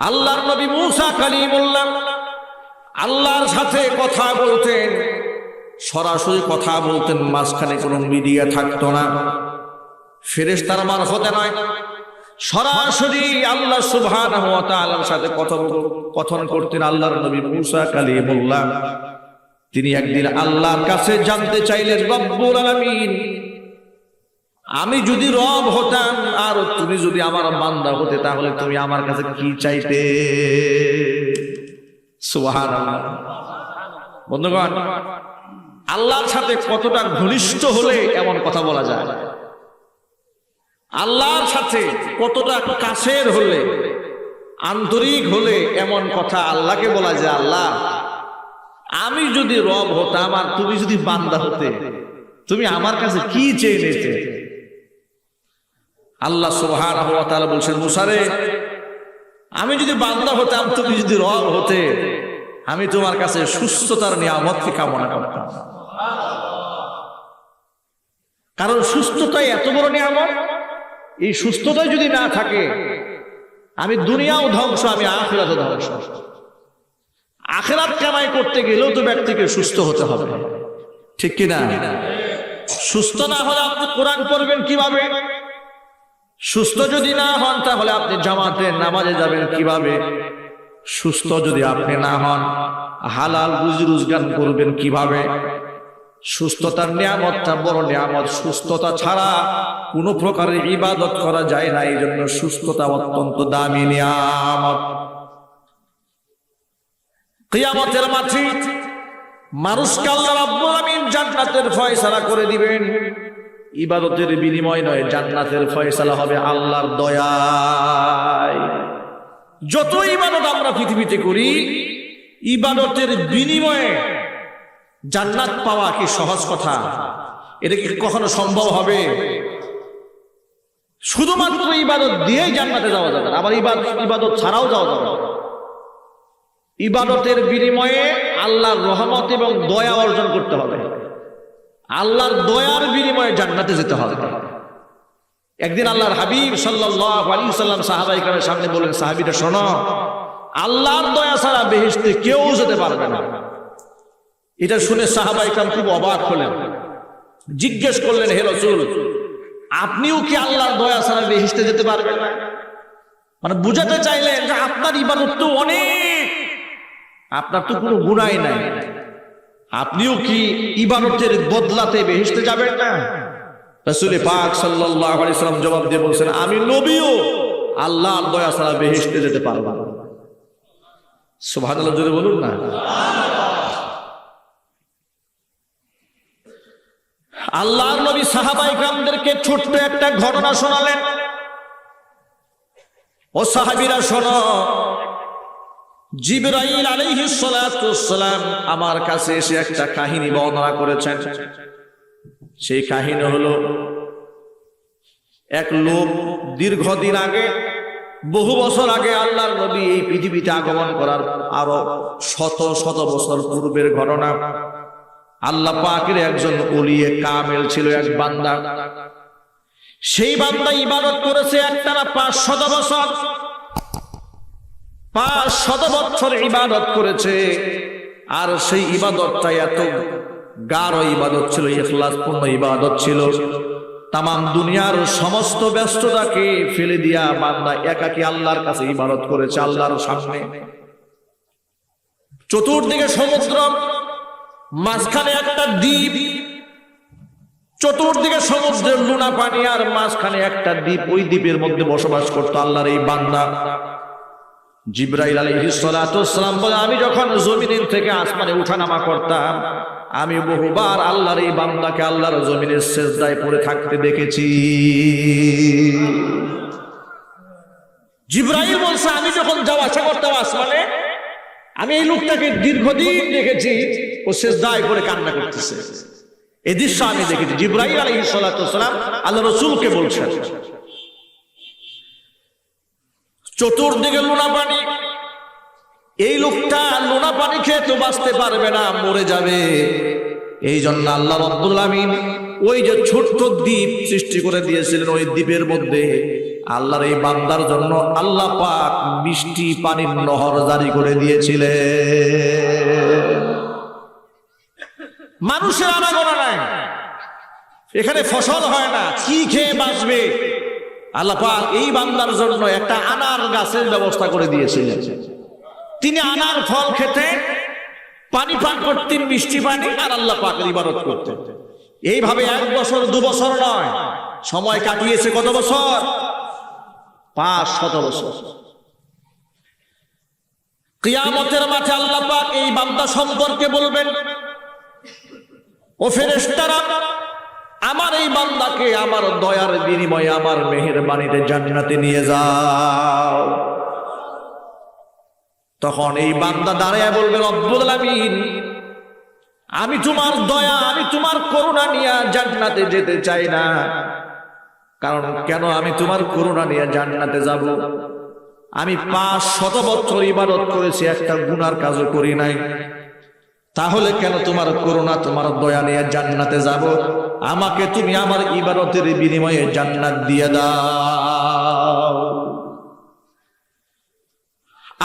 আল্লাহর নবী মুসা কালিমুল্লাহ আল্লাহর সাথে কথা বলতেন। সরাসরি কথা বলতেন, মাঝখানে কোনো মিডিয়া থাকতো না। ফেরেশতার মারফতে নয়। সরাসরি আল্লাহ ওয়া তাআলার সাথে কথন কথন করতেন আল্লাহর নবী মুসা কালী বললাম তিনি একদিন আল্লাহর কাছে জানতে চাইলেন, রব্বুল আলামিন আমি যদি রব হতাম, আর তুমি যদি আমার বান্দা হতে, তাহলে তুমি আমার কাছে কি চাইতে? বন্ধুগণ, আল্লাহর সাথে কতটা ঘনিষ্ঠ হলে এমন কথা বলা যায়? আল্লাহর সাথে কতটা কাছের হলে, আন্তরিক হলে এমন কথা আল্লাহকে বলা যায়, আল্লাহ, আমি যদি রব হতাম, আর তুমি যদি বান্দা হতে, তুমি আমার কাছে কি চেয়ে নিতে আল্লাহ তাআলা বলছেন, মুসারে, আমি যদি বান্দা হতাম, তুমি যদি রব হতে, আমি তোমার কাছে সুস্থতার নিয়ামতকে কামনা করতাম। কারণ সুস্থতাই এত বড় নিয়ামত, এই সুস্থতাই যদি না থাকে, আমি দুনিয়াও ধ্বংস, আমি আখেরাতও ধ্বংস। আখেরাত কামাই করতে গেলেও তো ব্যক্তিকে সুস্থ হতে হবে। ঠিক কিনা? সুস্থ না হলে আপনি কোরআন পড়বেন কীভাবে? সুস্থ যদি না হন, তাহলে আপনি জামাতে নামাজে যাবেন কীভাবে? সুস্থ যদি আপনি না হন, হালাল রুজি রোজগার করবেন কীভাবে? সুস্থতার নিয়ামতটা বড় নিয়ামত। সুস্থতা ছাড়া কোনো প্রকারের ইবাদত করা যায় না। এই জন্য সুস্থতা অত্যন্ত দামি নিয়ামত। কিয়ামতের মাঠে মানুষকে আল্লাহ রাব্বুল আমিন জান্নাতের ফয়সালা করে দিবেন। ইবাদতের বিনিময় নয়, জান্নাতের ফয়সালা হবে আল্লাহর দয়ায়। যত ইবাদত আমরা পৃথিবীতে করি, ইবাদতের বিনিময়ে জান্নাত পাওয়া কি সহজ কথা? এটা কি কখনো সম্ভব হবে? শুধুমাত্র ইবাদত দিয়েই জান্নাতে যাওয়া যাবে। আবার ইবাদত ইবাদত ছাড়াও যাওয়া যাবে ইবাদতের বিনিময়ে আল্লাহর রহমত এবং দয়া অর্জন করতে হবে। আল্লাহর দয়ার বিনিময়ে জান্নাতে যেতে হবে। একদিন আল্লাহর হাবিব সাল্লাল্লাহু আলাইহি সাল্লাম সাহাবাই কামের সামনে বলেন সাহাবীরা, শোনো, আল্লাহর দয়া ছাড়া বেহেশতে কেউ যেতে পারবে না। এটা শুনে সাহাবাই কাম খুব অবাক হলেন। জিজ্ঞেস করলেন, হে রসুল, আপনিও কি আল্লাহর দয়া ছাড়া বেহেশতে যেতে পারবেন না? মানে বুঝাতে চাইলেন যে আপনার ইবাদত তো অনেক, আপনার তো কোনো গুণাই নাই। আপনিও কি ইবাদতের বদলাতে বেহেশতে যাবেন না? রসুল পাক সাল্লাম জবাব দিয়ে বলছেন, আমি নবীও আল্লাহর দয়া ছাড়া বেহেশতে যেতে পারব না। সুবহানাল্লাহ, জোরে বলুন না। আল্লাহর নবী সাহাবাই গ্রামদেরকে ছোট্ট একটা ঘটনা শোনালেন। ও সাহাবিরা, শোনো জিবরাইল আলাইহিস সালাম আমার কাছে এসে একটা কাহিনী বর্ণনা করেছেন। সেই কাহিনী হলো, এক লোক দীর্ঘদিন আগে, বহু বছর আগে আল্লাহর নবী এই পৃথিবীতে আগমন করার আরও শত শত বছর পূর্বের ঘটনা। আল্লাহ পাকের একজন ওলিয়ে কামেল ছিল, এক বান্দা। সেই বান্দা ইবাদত করেছে একটানা পাঁচ শত বছর। পাঁচ শত বছর ইবাদত করেছে। আর সেই ইবাদতটা এত গাঢ় ইবাদত ছিল, ইখলাসপূর্ণ ইবাদত ছিল। তাম দুনিয়ার সমস্ত ব্যস্ততাকে ফেলে দিয়া বান্দা একাকি আল্লাহর কাছে ইবাদত করেছে, আল্লাহর সামনে। চতুর্দিকে সমুদ্র, মাঝখানে একটা দ্বীপ। চতুর্দিকে সমুদ্রের লুনা পানি আর মাঝখানে একটা দ্বীপ। ওই দ্বীপের মধ্যে বসবাস করতো আল্লাহর এই বান্দা। জিব্রাইল সালাম বলে, আমি যখন জমিন থেকে আসমানে উঠানামা করতাম, আমি বহুবার আল্লাহর এই বান্দাকে আল্লাহর জমিনের সেজদায় পড়ে থাকতে দেখেছি। জিব্রাইল বলছে, আমি যখন যাওয়া আসা করতাম আসমানে, আমি এই লোকটাকে দীর্ঘদিন দেখেছি, ও সেজদায় পড়ে কান্না করতেছে। এই দৃশ্য আমি দেখেছি। সালাতু সালাম আল্লাহ রসুলকে বলছেন। চতুর্দিকে লোনা পানি। এই লোকটা লোনা পানি খেয়ে তো বাঁচতে পারবে না, মরে যাবে। এই জন্য আল্লাহ রব্বুল ওই যে ছোট্ট দ্বীপ সৃষ্টি করে দিয়েছিলেন ওই দ্বীপের মধ্যে। আল্লাহর এই বান্দার জন্য আল্লাহ পাক মিষ্টি পানির নহর জারি করে দিয়েছিলেন। মানুষের আনাগোনা নাই। এখানে ফসল হয় না, কি খেয়ে বাঁচবে? আল্লাহ পাক এই বান্দার জন্য একটা আনার গাছের ব্যবস্থা করে দিয়েছিলেন। তিনি আনার ফল খেতে পানি পান করতেন, মিষ্টি পানি, আর আল্লাহ পাকের ইবাদত করতেন। এইভাবে এক বছর, দু বছর নয়, সময় কাটিয়েছে কত বছর? পাঁচ শত বছর। কিয়ামতের মাঠে আল্লাহ পাক এই বান্দা সম্পর্কে বলবেন, ও ফেরেশতারা আমার এই বান্দাকে আমার দয়ার বিনিময়ে আমার মেহেরবানিতে জান্নাতে নিয়ে যাও। তখন এই বান্দা দাঁড়ায় বলবে, রব্বুল আলামিন, আমি তোমার দয়া, আমি তোমার করুণা নিয়ে জান্নাতে যেতে চাই না। কারণ কেন আমি তোমার করুণা নিয়ে জান্নাতে যাব? আমি পাঁচ শত বছর ইবাদত করেছি, একটা গুনার কাজও করি নাই। তাহলে কেন তোমার করুণা, তোমার দয়া নিয়ে জান্নাতে যাব? আমাকে তুমি আমার ইবাদতের বিনিময়ে জান্নাত দিয়ে দাও।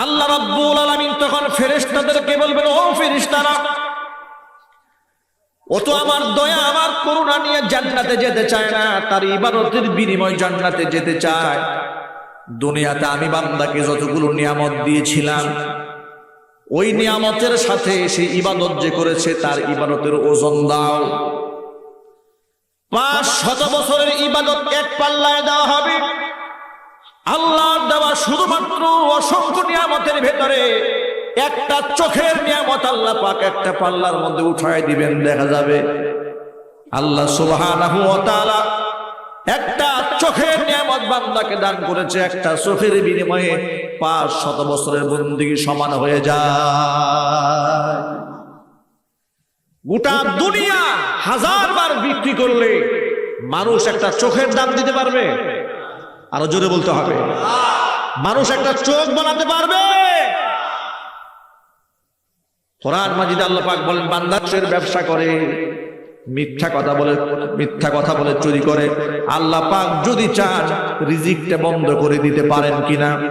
আল্লাহ রাব্বুল আলামিন তখন ফেরেশতাদেরকে বলবেন, ও ফেরেশতারা, ও তো আমার দয়া, আমার করুণা নিয়ে জান্নাতে যেতে চায় না, তার ইবাদতের বিনিময় জান্নাতে যেতে চায়। দুনিয়াতে আমি বান্দাকে যতগুলো নিয়ামত দিয়েছিলাম, ওই নিয়ামতের সাথে সেই ইবাদত যে করেছে, তার ইবাদতের ওজন দাও। পাঁচ শত বছরের ইবাদত এক পাল্লায় দেওয়া হবে। আল্লাহর দেওয়া শুধুমাত্র অসংখ্য নিয়ামতের ভেতরে একটা চোখের নিয়ামত আল্লাহ পাক একটা পাল্লার মধ্যে উঠায় দিবেন, দেখা যাবে। আল্লাহ ওয়া একটা চোখের নিয়ামত বান্দাকে দান করেছে, একটা চোখের বিনিময়ে পাঁচ শত বছরের বন্দিগি সমান হয়ে যায়। গোটা দুনিয়া হাজার বার বিক্রি করলে মানুষ একটা চোখের দাম দিতে পারবে? আরও জোরে বলতে হবে। মানুষ একটা চোখ বানাতে পারবে? কোরআন মাজিদ আল্লাহ পাক বলেন বান্দাসের ব্যবসা করে মিথ্যা কথা বলে মিথ্যা কথা বলে চুরি করে। আল্লাহ পাক যদি চান রিজিকটা বন্ধ করে দিতে পারেন কিনা?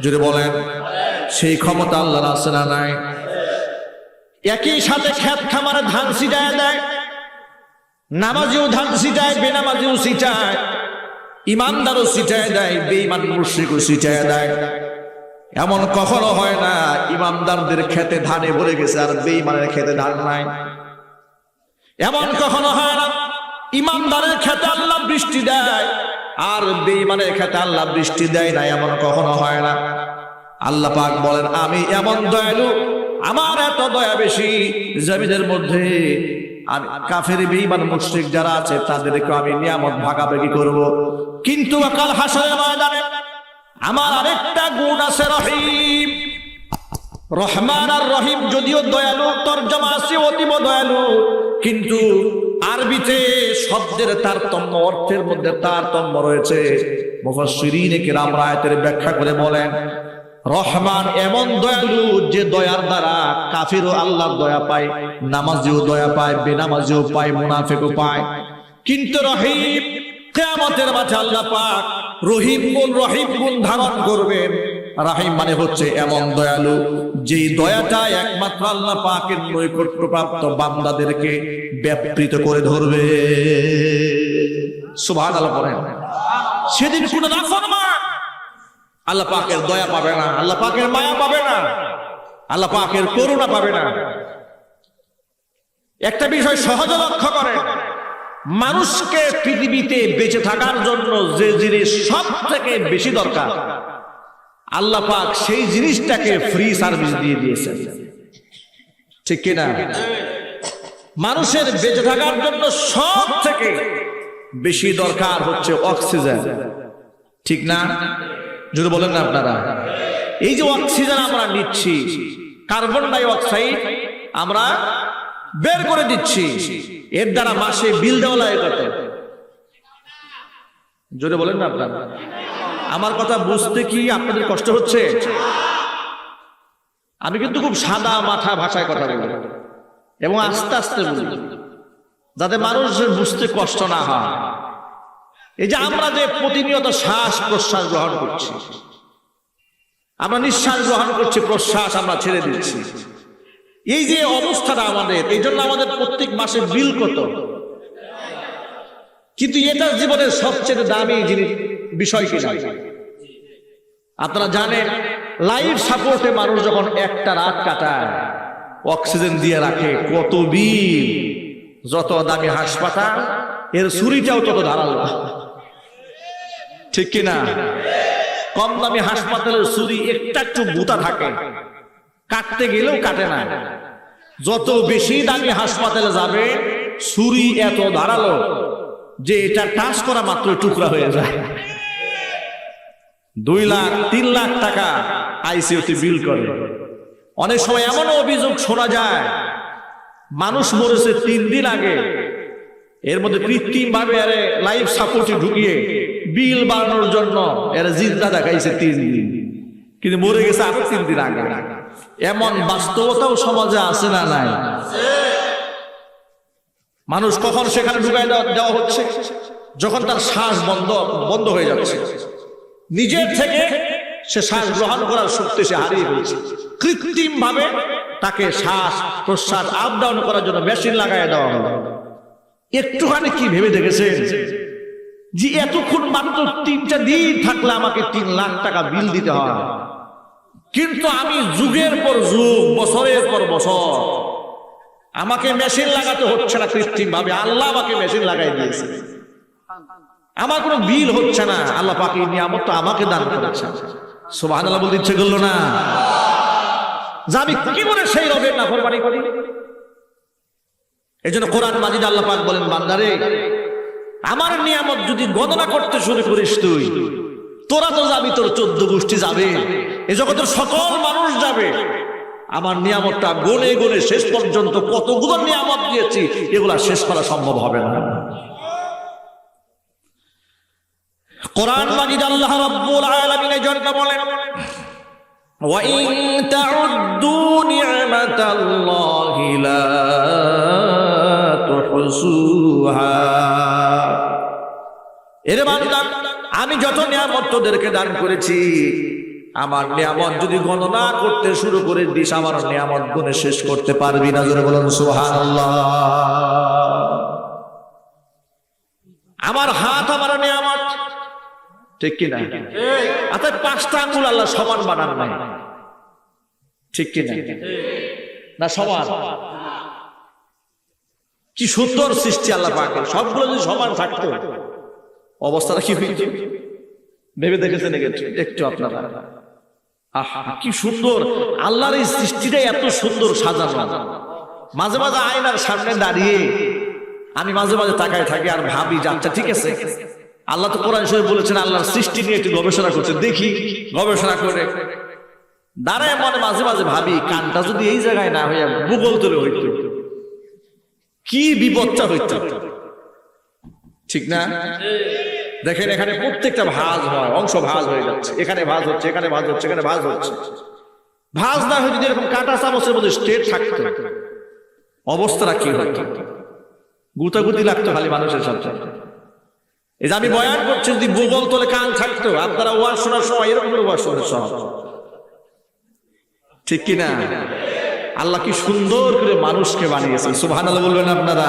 যদি বলেন। সেই ক্ষমতা আল্লাহর আছে না নাই? একই সাথে খেত খামারে ধান ছিটায় দেয়, নামাজিও ধান ছিটায়, বেনামাজিও ছিটায়, ইমানদারও ছিটায় দেয়, বেঈমান মুশরিকও ছিটায় দেয়। এমন কখনো হয় না, ইমানদারদের খেতে ধানে ভরে গেছে আর বেঈমানের খেতে ধান নাই। এমন কখনো হয় না, ইমানদারের খেতে আল্লাহ বৃষ্টি দেয় আর বেঈমানের খেতে আল্লাহ বৃষ্টি দেয় না, এমন কখনো হয় না। আল্লাহ পাক বলেন, আমি এমন দয়ালু আমার এত দয়া বেশি জমিনের মধ্যে আমি কাফের, বেঈমান, মুশরিক যারা আছে তাদেরকে আমি নিয়ামত ভাগাভাগি করব। কিন্তু কাল হাসরের ময়দানে আমার আরেকটা গুণ আছে রহিম। রহমান আর রহিম যদিও দয়ালু, তর্জমা আছে অতীব দয়ালু, কিন্তু আরবিতে শব্দের তারতম্য, অর্থের মধ্যে তারতম্য রয়েছে। মুফাসসিরিনে কিরাম রায়াতের ব্যাখ্যা করে বলেন রহমান এমন দয়ালু যে দয়ার দ্বারা কাফিরও আল্লাহর দয়া পায়, নামাজিও দয়া পায়, বেনামাজিও পায়, মুনাফিকও পায়। কিন্তু রহিম, কেয়ামতের মাঠে আল্লাহ পাক রহিম গুণ রহিম গুণ ধারণ করবেন। রাহিম মানে হচ্ছে এমন দয়ালু যেই দয়াটা একমাত্র আল্লাহ পাকের নৈকট্যপ্রাপ্ত বান্দাদেরকে ব্যাপৃত করে ধরবে। সুবহান আল্লাহ বলেন। সেদিন কোন নাফরমান আল্লাহ পাকের দয়া পাবে না, আল্লাহ পাকের মায়া পাবে না, আল্লাহ পাকের করুণা পাবে না। একটা বিষয় সহজে লক্ষ্য করেন, মানুষকে পৃথিবীতে বেঁচে থাকার জন্য যে জিনিস সব থেকে বেশি দরকার, আল্লাহ পাক সেই জিনিসটাকে ফ্রি সার্ভিস দিয়ে দিয়েছেন। ঠিক কিনা মানুষের বেঁচে থাকার জন্য সব থেকে বেশি দরকার হচ্ছে অক্সিজেন। ঠিক না? যদি বলেন না আপনারা। এই যে অক্সিজেন আমরা নিচ্ছি কার্বন ডাই অক্সাইড আমরা বের করে দিচ্ছি, এর দ্বারা মাসে বিল দেওয়া লাগে কত? জোরে বলেন না আপনারা। আমার কথা বুঝতে কি আপনাদের কষ্ট হচ্ছে? আমি কিন্তু খুব সাদা মাথা ভাষায় কথা বলি এবং আস্তে আস্তে বলি, যাতে মানুষের বুঝতে কষ্ট না হয়। এই যে আমরা যে প্রতিনিয়ত শ্বাস প্রশ্বাস গ্রহণ করছি, আমরা নিঃশ্বাস গ্রহণ করছি, প্রশ্বাস আমরা ছেড়ে দিচ্ছি। এই যে অবস্থাটা আমাদের, এই জন্য আমাদের প্রত্যেক মাসে বিল কত? কিন্তু এটা জীবনের সবচেয়ে দামি জিনিস, বিষয় কিনা আপনারা জানেন লাইফ সাপোর্টে মানুষ যখন একটা রাত কাটায় অক্সিজেন দিয়ে রাখে, কত বিল? যত দামি হাসপাতাল, এর ছুরিটাও তত ধারালো। ঠিক কিনা? কম দামি হাসপাতালের ছুরি একটা একটু বুতা থাকে। কাটতে গেলেও কাটে না। যত বেশি দামি হাসপাতালে যাবে ছুরি এত ধারালো যে এটা টাচ করা মাত্র টুকরা হয়ে যায়। দুই লাখ, তিন লাখ টাকা আইসিইউতে বিল করে। অনেক সময় এমন অভিযোগ শোনা যায়, মানুষ মরেছে তিন দিন আগে। এর মধ্যে কৃত্রিম ভাবে লাইফ সাপোর্টে ঢুকিয়ে বিল বাড়ানোর জন্য এরা জিন্দা দেখাইছে তিন দিন। কিন্তু মরে গেছে আরও তিন দিন আগে। এমন বাস্তবতাও সমাজে আছে না নাই? মানুষ কখন সেখানে ঢুকাই দেওয়া হচ্ছে? যখন তার শ্বাস বন্ধ বন্ধ হয়ে যাচ্ছে। নিজের থেকে সে শ্বাস গ্রহণ করার শক্তি সে হারিয়ে ফেলছে। কৃত্রিম ভাবে তাকে শ্বাস প্রশ্বাস আপ ডাউন করার জন্য মেশিন লাগাই দেওয়া হলো। একটুখানি কি ভেবে দেখেছেন? যে এতক্ষণ মাত্র তিনটা দিন থাকলে আমাকে তিন লাখ টাকা বিল দিতে হয়। কিন্তু আমি যুগের পর যুগ, বছরের পর বছর আমাকে মেশিন লাগাতে হচ্ছে না কৃত্রিম ভাবে আল্লাহ আমাকে মেশিন লাগাই দিয়েছে। আমার কোনো বিল হচ্ছে না। আল্লাহ পাকে নিয়ামত তো আমাকে দান করেছে। সুবহান আল্লাহ বলতে ইচ্ছে করল না? যে আমি কি করে সেই রবের না করি? এই জন্য কোরআন মাজিদ আল্লাহ পাক বলেন, বান্দারে আমার নিয়ামত যদি গণনা করতে শুরু করিস তুই তোরা তো যাবি তোর চোদ্দ গোষ্ঠী যাবে এ জগতের সকল মানুষ যাবে আমার নিয়ামতটা গনে গনে শেষ পর্যন্ত কতগুলো নিয়ামত দিয়েছি এগুলা শেষ করা সম্ভব হবে না কোরআন মাজিদ আল্লাহ রাব্বুল আলামিন জন্য বলেন وَإِن تَعُدُّوا نِعْمَةَ اللَّهِ لَا এরে আমি যত নিয়ামত তোদেরকে দান করেছি, আমার নিয়ামত যদি গণনা করতে শুরু করে দিস, আমার নিয়ামত গুণে শেষ করতে পারবি না, জোরে বলেন, সুবহানাল্লাহ। আমার হাত, আমার নিয়ামত, ঠিক কিনা? আচ্ছা পাঁচটা আঙ্গুল আল্লাহ সমান বানান নাই। ঠিক কিনা? না সমান? কি সুন্দর সৃষ্টি আল্লাহ পাকের সবগুলো যদি সমান থাকতো, অবস্থাটা কি হইত ভেবে দেখেছেন একটু? আপনারা। আহা, কি সুন্দর। আল্লাহর এই সৃষ্টিটাই এত সুন্দর সাজানো। মাঝে মাঝে আয়নার সামনে দাঁড়িয়ে আমি মাঝে মাঝে তাকায় থাকি আর ভাবি, যে আচ্ছা ঠিক আছে। আল্লাহ তো কোরআন শরীফ বলেছেন, আল্লাহর সৃষ্টি নিয়ে একটু গবেষণা করছে, দেখি, গবেষণা করে। দাঁড়ায় মনে মাঝে মাঝে ভাবি, কানটা যদি এই জায়গায় না হইয়া ভূগোল তুলে হইতো। কি বিপদটা হইতো? ঠিক না? দেখেন, এখানে প্রত্যেকটা ভাঁজ হয়, অংশ ভাঁজ হয়ে যাচ্ছে। এখানে ভাজ হচ্ছে, এখানে ভাজ হচ্ছে, এখানে ভাজ হচ্ছে। ভাজ না হয়ে যদি এরকম কাটা চামচের মধ্যে স্টেট থাকতো, অবস্থাটা কি হতো? গুতাগুতি লাগতো খালি মানুষের সাথে। এই যে আমি বয়ান করছি, যদি ভূগোল তোলে কান থাকতো, আপনারা ওয়াজ শোনার সময় এরকম ওয়াজ শোনার সব ঠিক কিনা আল্লাহ কি সুন্দর করে মানুষকে বানিয়েছে সুবহান আল্লাহ বলবেন আপনারা।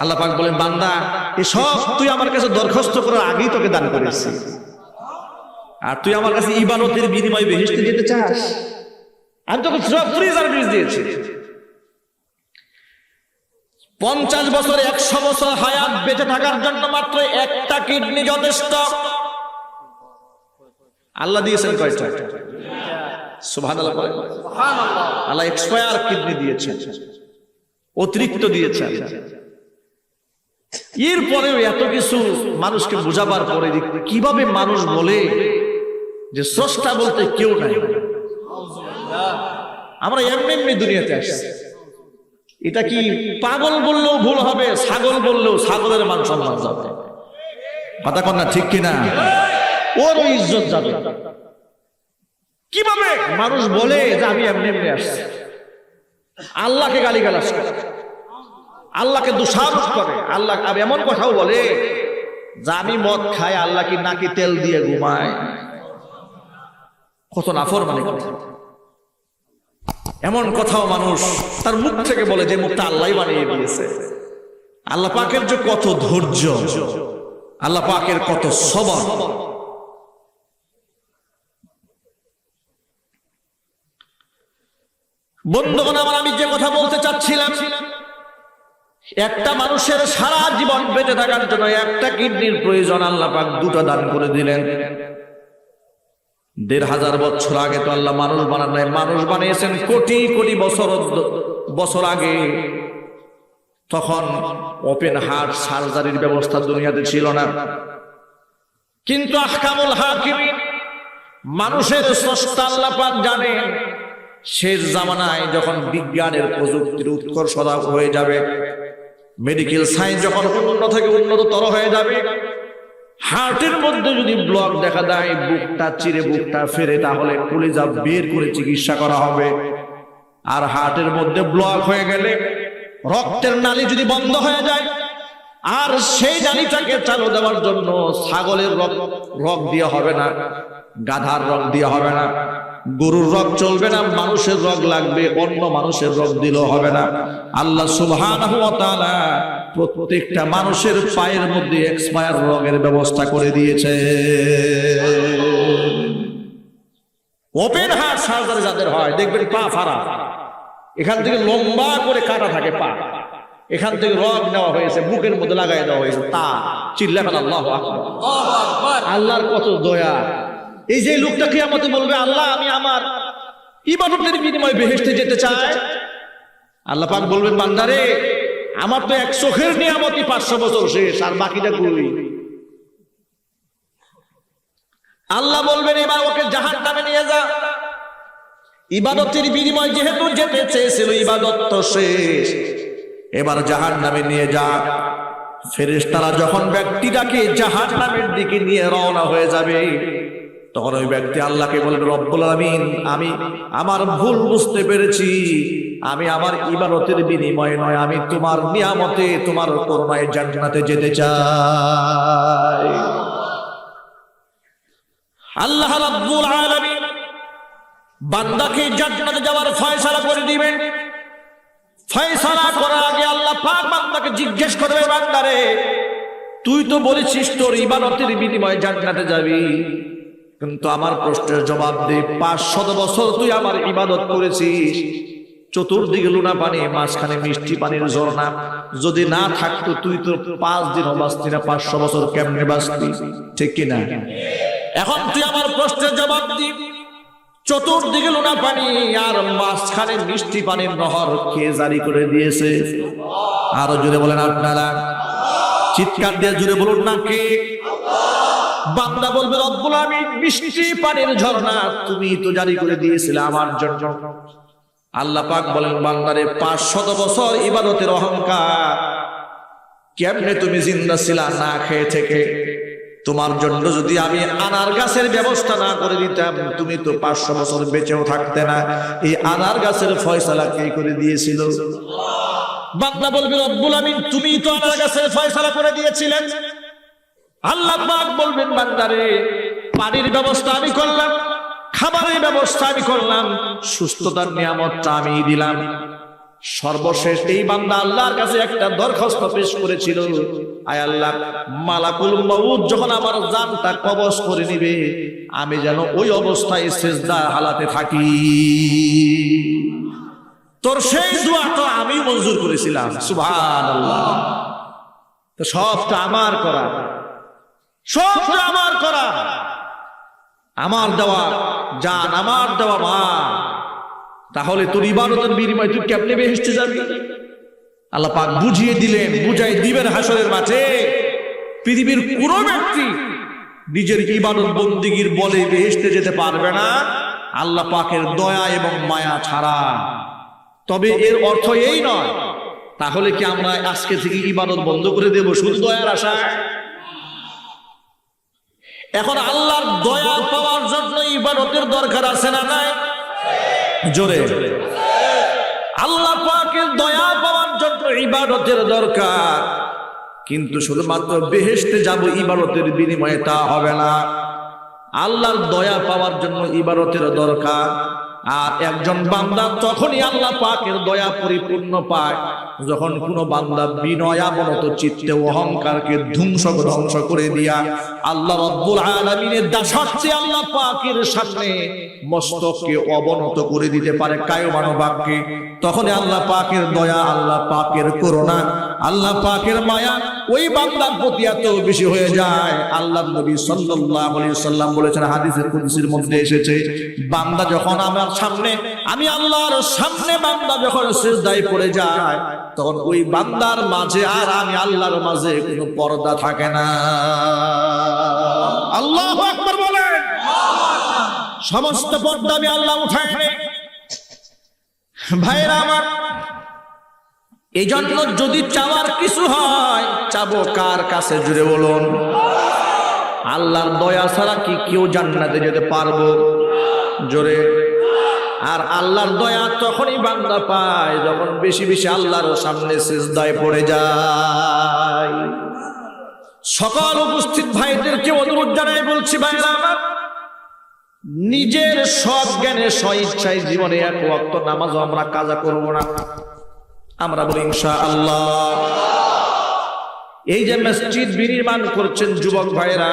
আল্লাহ পাক বলেন, বান্দা, এসব তুই আমার কাছে দরখাস্ত করার আগেই তোকে দান করেছি। আর তুই আমার কাছে ইবাদতের বিনিময়ে বেহেশতে যেতে চাস। আমি তোকে ফ্রি সার্ভিস দিয়েছি। পঞ্চাশ বছর একশো বছর হায়াত বেঁচে থাকার জন্য মাত্র একটা কিডনি যথেষ্ট। আল্লাহ দিয়েছেন কয়টা? সুবহান আল্লাহ এক্সপায়ার কিডনি দিয়েছেন। অতিরিক্ত দিয়েছেন। এরপরেও এত কিছু মানুষকে বোঝাবার পরে যে কীভাবে মানুষ বলে যে স্রষ্টা বলতে কেউ নাই। আমরা এমনি এমনি দুনিয়াতে আসছি। এটা কি পাগল বললেও ভুল হবে ছাগল বললেও ছাগলের মান সম্মান যাবে। কথা কন্যা ঠিক কিনা? ওর ইজ্জত যাবে। কীভাবে? মানুষ বলে যে আমি এমনি এমনি আসছি। আল্লাহকে গালি গালাস করে, আল্লাহকে দোষারোপ করে, আল্লাহ এমন কথাও বলে যে আমি মদ খাই, আল্লাহ কি নাকি তেল দিয়ে ঘুমায়? কত নাফর মানে কথা। এমন কথাও মানুষ তার মুখ থেকে বলে যে মুখটা আল্লাহ বানিয়ে দিয়েছে। আল্লাহ পাকের যে কত ধৈর্য, আল্লাহ পাকের কত সবর বন্ধুগণ, আমার আমি যে কথা বলতে চাচ্ছিলাম, একটা মানুষের সারা জীবন বেঁচে থাকার জন্য একটা কিডনির প্রয়োজন আল্লাহ পাক দুটো দান করে দিলেন। দেড় হাজার বছর আগে তো আল্লাহ মানুষ বানান নাই, মানুষ বানিয়েছেন কোটি কোটি বছর বছর আগে। তখন ওপেন হার্ট সার্জারির ব্যবস্থা দুনিয়াতে ছিল না। কিন্তু আহকামুল হাকিমিন, মানুষের স্রষ্টা আল্লাহ পাক জানেন শেষ জামানায় যখন বিজ্ঞানের প্রযুক্তির উৎকর্ষতা হয়ে যাবে মেডিকেল সায়েন্স যখন উন্নত থেকে উন্নততর হয়ে যাবে হার্টের মধ্যে যদি ব্লক দেখা দেয়, বুকটা চিরে বুকটা ফেরে, তাহলে কলিজা বের করে চিকিৎসা করা হবে। আর হার্টের মধ্যে ব্লক হয়ে গেলে রক্তের নালী যদি বন্ধ হয়ে যায়, আর সেই নালীটাকে চালু দেওয়ার জন্য ছাগলের রক রক দিয়ে হবে না, গাধার রক দিয়ে হবে না। গরুর রগ চলবে না, মানুষের রক লাগবে, অন্য মানুষের রক দিলেও হবে না। আল্লাহ তাআলা প্রত্যেকটা মানুষের পায়ের মধ্যে এক্সপায়ার রগের ব্যবস্থা করে দিয়েছে। ওপেন হার্ট সার্জারি যাদের হয়, দেখবেন পা ফাড়া। এখান থেকে লম্বা করে কাটা থাকে পা। এখান থেকে রগ নেওয়া হয়েছে, বুকের মধ্যে লাগাই দেওয়া হয়েছে, তা। চিল্লাখান আল্লাহ আল্লাহর কত দয়া। এই যে লোকটা আমাকে বলবে, আল্লাহ, আমি আমার ইবাদতের বিনিময়ে বেহেশতে যেতে চায় আল্লাহ পাক বলবেন, বান্দারে, আমার তো এক চোখের নিয়ামতি পাঁচশো বছর শেষ, আর বাকিটা কই? আল্লাহ বলবেন, এবার ওকে জাহান নামে নিয়ে যা। ইবাদতের বিনিময় যেহেতু যেতে চেয়েছিল, ইবাদত তো শেষ। এবার জাহান নামে নিয়ে যা। ফেরেশতারা যখন ব্যক্তিটাকে জাহান নামের দিকে নিয়ে রওনা হয়ে যাবে তখন ওই ব্যক্তি আল্লাহকে বলেন রব্বুল আমিন আমি আমার ভুল বুঝতে পেরেছি। আমি আমার ইবাদতের বিনিময়ে নয়, আমি তোমার নিয়ামতে, তোমার করুণায় জান্নাতে যেতে চাই। আল্লাহ রাব্বুল আলামিন বান্দাকে জান্নাতে যাওয়ার ফয়সালা করে দিবেন। ফয়সালা করার আগে আল্লাহ পাক বান্দাকে জিজ্ঞেস করবে বান্দারে তুই তো বলেছিস তোর ইবাদতের বিনিময়ে জান্নাতে যাবি? কিন্তু আমার প্রশ্নের জবাব দে, পাঁচ শত বছর তুই আমার ইবাদত করেছিস। চতুর্দিকে লুনা পানি, মাঝখানে মিষ্টি পানির ঝর্ণা। যদি না থাকতো তুই তো পাঁচ দিন বাঁচতি না, পাঁচশো বছর কেমনে বাঁচতি? ঠিক কিনা? এখন তুই আমার প্রশ্নের জবাব দি। চতুর্দিকে লোনা পানি আর মাঝখানে মিষ্টি পানির নহর কে জারি করে দিয়েছে? আরও জুড়ে বলেন আপনারা। চিৎকার দিয়ে জুড়ে বলুন না কে? বান্দা বলবে, রব্বুল আমিন মিষ্টি পানির ঝর্ণা তুমি তো জারি করে দিয়েছিলে আমার জন্য। আল্লাহ পাক বলেন, বান্দারে পাঁচ শত বছর ইবাদতের অহংকার। কেমনে তুমি জিন্দা ছিলা না খেয়ে থেকে? তোমার জন্য যদি আমি আনার গাছের ব্যবস্থা না করে দিতাম, তুমি তো পাঁচশো বছর বেঁচেও থাকতে না। এই আনার গাছের ফয়সালা কে করে দিয়েছিল? বাংলা বলবে, রব্বুল আমিন তুমি তো আনার গাছের ফয়সালা করে দিয়েছিলেন। আল্লাহ পাক বলবেন, বান্দারে পানির ব্যবস্থা আমি করলাম, খাবারের ব্যবস্থা আমি করলাম, সুস্থতার নিয়ামতটা আমি দিলাম। সর্বশেষ এই বান্দা আল্লাহর কাছে একটা দরখাস্ত পেশ করেছিল, আয় আল্লাহ, মালাকুল মউত যখন আমার জানটা কবজ করে নিবে, আমি যেন ওই অবস্থায় সেজদা হালাতে থাকি। তোর সেই দোয়া তো আমি মঞ্জুর করেছিলাম, সুবহানাল্লাহ। তো সবটা আমার করা। আমার করা। আমার দেওয়া জান, আমার দেওয়া মা তাহলে তোর ইবাদতের বিনিময়ে তুই কেমনে বেহেস্তে যাবি? আল্লাহ পাক বুঝিয়ে দিলেন, বুঝাই দিবেন হাসরের মাঠে। পৃথিবীর কোন ব্যক্তি নিজের ইবাদত বন্দিগির বলে বেহেসতে যেতে পারবে না। আল্লাহ পাকের দয়া এবং মায়া ছাড়া। তবে এর অর্থ এই নয়। তাহলে কি আমরা আজকে থেকে ইবাদত বন্ধ করে দেব শুধু দয়ার আশায়? এখন আল্লাহর দয়া পাওয়ার জন্য ইবাদতের দরকার আছে না নাই? জোরে। আল্লাহ পাকের দয়া পাওয়ার জন্য ইবাদতের দরকার। কিন্তু শুধুমাত্র বেহেস্তে যাব ইবাদতের বিনিময়ে তা হবে না। আল্লাহর দয়া পাওয়ার জন্য ইবাদতের দরকার। আর একজন বান্দা তখনই আল্লাহ পাকের দয়া পরিপূর্ণ পায়, যখন কোনো বান্দা বিনয়াবনত চিত্তে অহংকারকে ধ্বংস ধ্বংস করে দিয়া আল্লাহ রব্বুল আলামিনের দাসত্বে আল্লাহ পাকের সামনে মস্তককে অবনত করে দিতে পারে কায়মানো তখন আল্লাহ পাকের দয়া আল্লাহ পাকের করুণা আল্লাহ পাকের মায়া ওই বান্দার প্রতি এত বেশি হয়ে যায়। আল্লাহ নবী সাল্লাল্লাহু আলাইহি সাল্লাম বলেছেন, হাদিসের কুদসির মধ্যে এসেছে, বান্দা যখন আমার সামনে, আমি আল্লাহর সামনে বান্দা যখন সিজদায় পড়ে যায়, তখন ওই বান্দার মাঝে আর আমি আল্লাহর মাঝে কোনো পর্দা থাকে না। আল্লাহু আকবার বলেন। সমস্ত পর্দা আমি আল্লাহ উঠায় ভাইরা আমার এই জন্য যদি চাওয়ার কিছু হয়, চাবো কার কাছে? জুড়ে বলুন। আল্লাহর দয়া ছাড়া কি কেউ জান্নাতে যেতে পারব? জোরে। আর আল্লাহর দয়া তখনই বান্দা পায় যখন বেশি বেশি আল্লাহর সামনে সিজদায় পড়ে যায়। সকল উপস্থিত ভাইদেরকে অনুরোধ জানাই বলছি ভাইরা আমার, নিজের সব জ্ঞানে স্ব ইচ্ছায় জীবনে এক ওয়াক্ত নামাজও আমরা কাজা করব না। আমরা বলি ইনশা আল্লাহ এই যে মসজিদ বিনির্মাণ করছেন যুবক ভাইরা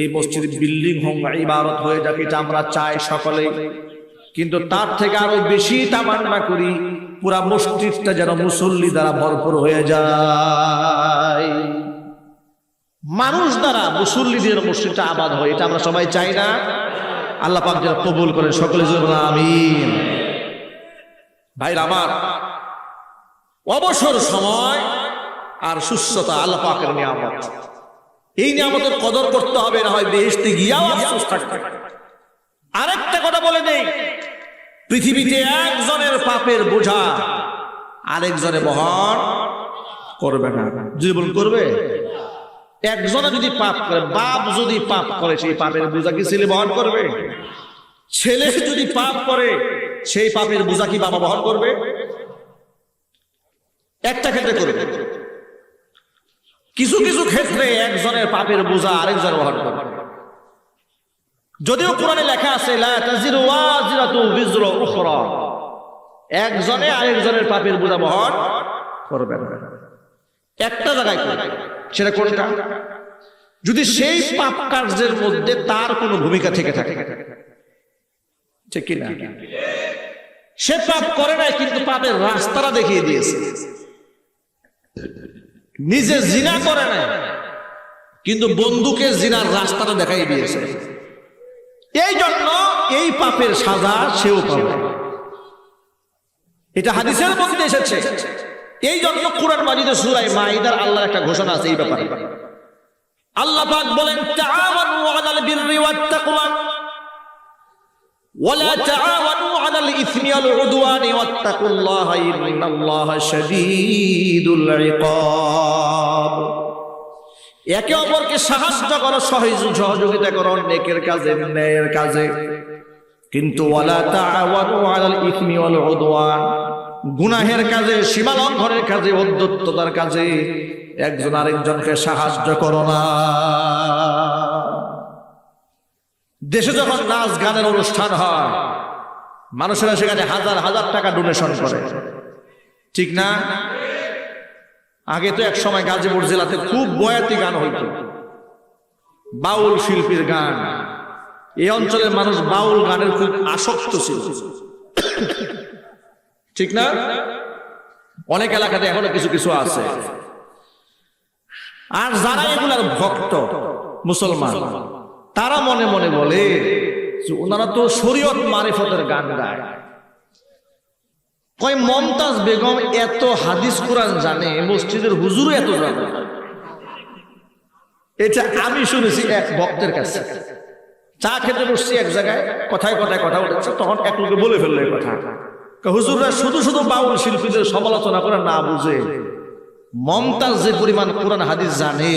এই মসজিদ বিল্ডিং হোম ইবারত হয়ে যাক, এটা আমরা চাই সকলে কিন্তু তার থেকে আরও বেশি তামান্না করি, পুরা মসজিদটা যেন মুসল্লি দ্বারা ভরপুর হয়ে যায়। মানুষ দ্বারা মুসল্লিদের মসজিদটা আবাদ হয়, এটা আমরা সবাই চাই না। আল্লাহ পাক যেন কবুল করে সকলে আমিন। ভাইরা আমার অবসর সময় আর সুস্থতা আল্লাহ নিয়ামত। এই নিয়ামতের কদর করতে হবে, না হয় বেহেস্তে গিয়াও থাকবে। আরেকটা কথা বলে দেই পৃথিবীতে একজনের পাপের বোঝা আরেকজনে বহন করবে না। যদি বলুন, করবে? একজনে যদি পাপ করে, বাপ যদি পাপ করে, সেই পাপের বোঝা কি ছেলে বহন করবে? ছেলে যদি পাপ করে, সেই পাপের বোঝা কি বাবা বহন করবে? একটা ক্ষেত্রে করবে। কিছু কিছু ক্ষেত্রে একজনের পাপের বোঝা আরেকজন বহন করবে যদিও কোরআনে লেখা আছে একজনে আরেকজনের পাপের বোঝা বহন করবে না। একটা জায়গায় করবে। সেটা কোনটা? যদি সেই পাপ কার্যের মধ্যে তার কোনো ভূমিকা থেকে থাকে। সে পাপ করে নাই, কিন্তু পাপের রাস্তাটা দেখিয়ে দিয়েছে। নিজে জিনা করে নাই, কিন্তু বন্ধুকে জিনার রাস্তাটা দেখাই দিয়েছে। এই জন্য এই পাপের সাজা সেও পাবে। এটা হাদিসের মধ্যে এসেছে। এই জন্য কোরআন মাজিদে সুরাই মাইদার আল্লাহর একটা ঘোষণা আছে এই ব্যাপারে। আল্লাহ পাক বলেন তাআওয়ানু আলাল বিররি ওয়াত তাকওয়া ওয়ালা তাআওয়ানু আলাল ইসমি ওয়াল উদওয়ানি ওয়াত্তাকুল্লাহা ইন্নাল্লাহা শাদীদুল ইকাব। একে অপরকে সাহায্য করো সহযোগ- সহযোগিতা করো নেকের কাজে ন্যায়ের কাজে। কিন্তু ওয়ালা তাআওয়ানু আলাল ইসমি ওয়াল উদওয়ান, গুনাহের কাজে, সীমা লঙ্ঘনের কাজে, অধ্যত্ততার কাজে একজন আরেকজনকে সাহায্য করো না। দেশে যখন নাচ গানের অনুষ্ঠান হয় মানুষেরা সেখানে হাজার হাজার টাকা ডোনেশন করে। ঠিক না? আগে তো এক সময় গাজীপুর জেলাতে খুব বয়াতি গান হইতো। বাউল শিল্পীর গান। এই অঞ্চলের মানুষ বাউল গানের খুব আসক্ত ছিল। ঠিক না? অনেক এলাকাতে এখনও কিছু কিছু আছে। আর যারা এগুলার ভক্ত, মুসলমান, তারা মনে মনে বলে ওনারা তো শরীয়ত মারিফতের গান গায় কয়, মমতাজ বেগম এত হাদিস কোরআন জানে, মসজিদের হুজুরও এত জানে। এটা আমি শুনেছি এক ভক্তের কাছে। চা খেতে বসছি এক জায়গায়, কথায় কথায় কথা উঠেছে তখন এক লোকে বলে ফেলল এই কথা। হুজুররা শুধু শুধু বাউল শিল্পীদের সমালোচনা করে না বুঝে। মমতাজ যে পরিমাণ কোরআন হাদিস জানে,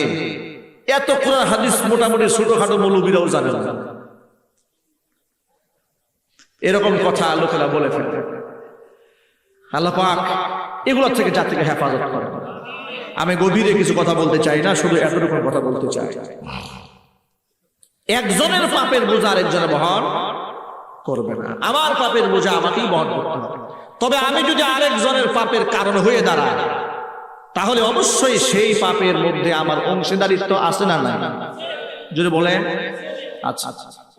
এত কোরআন হাদিস মোটামুটি ছোটখাটো মৌলবীরাও জানে না। এরকম কথা লোকেরা বলে ফেলে আল্লাহ পাক এগুলোর থেকে জাতিকে হেফাজত করে। আমি গভীরে কিছু কথা বলতে চাই না, শুধু এতটুকু কথা বলতে চাই। একজনের পাপের বোঝা আরেকজনে বহন করবে না। আমার পাপের বোঝা আমাকেই বহন করতে হবে। তবে আমি যদি আরেকজনের পাপের কারণ হয়ে দাঁড়াই, তাহলে অবশ্যই সেই পাপের মধ্যে আমার অংশীদারিত্ব আছে না নাই? যদি বলেন আচ্ছা।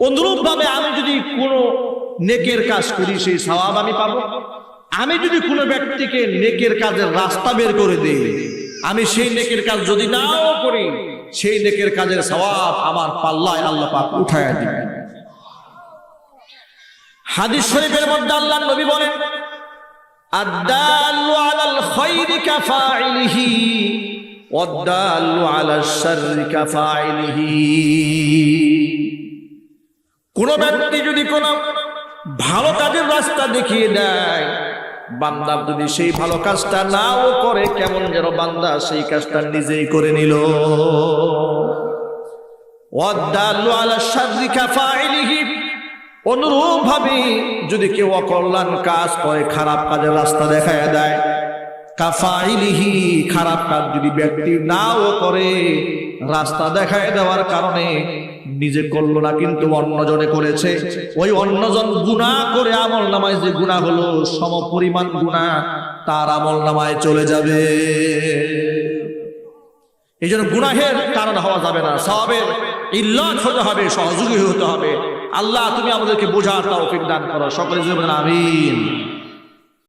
অনুরূপ ভাবে আমি যদি কোনো নেকের কাজ করি, সেই স্বভাব আমি পাব। আমি যদি কোনো ব্যক্তিকে নেকের কাজের রাস্তা বের করে দিই, আমি সেই নেকের কাজ যদি নাও করি, সেই নেকের কাজের স্বভাব আমার পাল্লায় আল্লাহ পাক উঠায় দিবে। হাদিস শরীফের মধ্যে আল্লাহ নবী বলেন আদালু আলাল খাইরি কাফাইলিহি ওয়াদালু আলাল শাররি কাফাইলিহি কোন ব্যক্তি যদি কোনো ভালো কাজের রাস্তা দেখিয়ে দেয়। বান্দা যদি সেই ভালো কাজটা নাও করে, কেমন যেন বান্দা সেই কাজটা নিজেই করে নিল। অনুরূপ ভাবে যদি কেউ অকল্যাণ কাজ করে, খারাপ কাজের রাস্তা দেখায় দেয়। কাফাইলিহি, খারাপ কাজ যদি ব্যক্তি নাও করে, রাস্তা দেখায় দেওয়ার কারণে নিজে করল না, কিন্তু অন্যজনে করেছে। ওই অন্যজন গুণা করে আমল নামায় যে গুণা হলো সম পরিমাণ গুণা তার আমল নামায় চলে যাবে। এই জন্য গুনাহের কারণ হওয়া যাবে না সবের ইল্লাত হতে হবে, সহযোগী হতে হবে। আল্লাহ, তুমি আমাদেরকে বোঝার তৌফিক দান করো। সকলে আমিন।